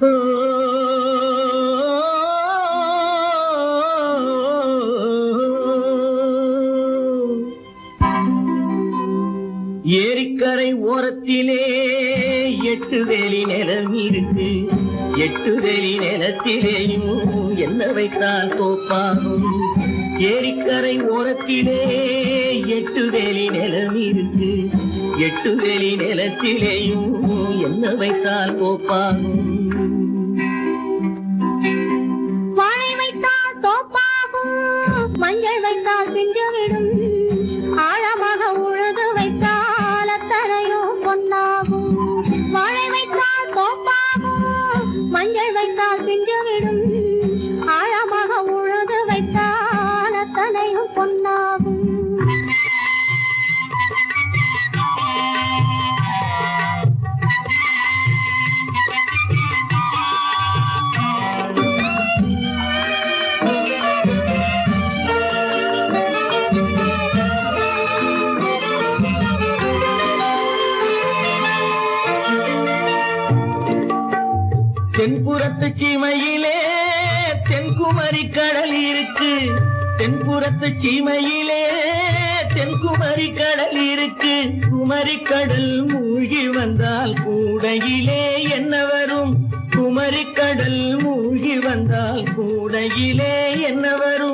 ஏரிக்கரை ஓரத்திலே எட்டு வேலி நிலம் இருக்கு. எட்டு வேலி நிலத்திலேயும் என்ன வைத்தால் தோப்பாகும். ஏரிக்கரை ஓரத்திலே எட்டு வேலி நிலம் இருக்கு. எட்டு வேலி நிலத்திலேயும் என்ன வைத்தால் கோப்பாகும் மஞ்சள் வைத்தால் பிஞ்சுவிடும் ஆழமாக உழுது வைத்தால் அத்தனையோ பொன்னா. தென்புறத்து சீமையிலே தென்குமரி கடல் இருக்கு. தென்புறத்து சீமையிலே தென்குமரி கடல் இருக்கு. குமரி கடல் மூழ்கி வந்தால் கூடையிலே என்ன வரும்? குமரி கடல் மூழ்கி வந்தால் கூடையிலே என்ன வரும்?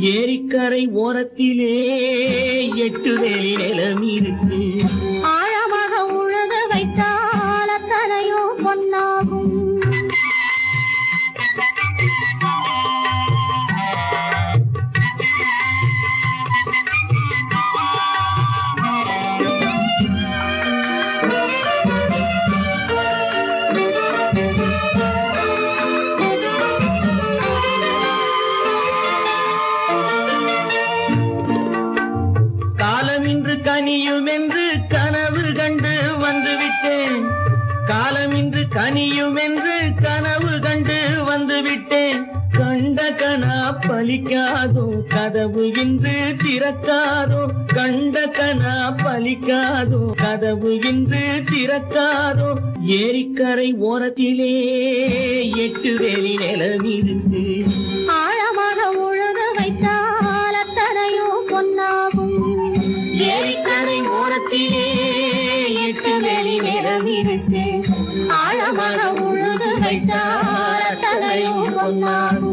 ஏரிக்கரை ஓரத்திலே எட்டு வேலி நிலம் இருக்கு. கனியும் என்று கனவு கண்டு வந்துவிட்டேன் காலம் இன்று கனியும் என்று கனவு கண்டு வந்துவிட்டேன் கண்ட கனா பலிக்காதோ கதவு இன்று திறக்காதோ கண்ட கனா பலிக்காதோ கதவு இன்று திறக்காதோ ஏரிக்கரை ஓரத்திலே எட்டு வேலி நிலம் வானத்திலே எட்டு வெளி நிலம் இருந்து ஆழமாக உழுது வைத்தார் அத்தனையோ பொன்னாகும்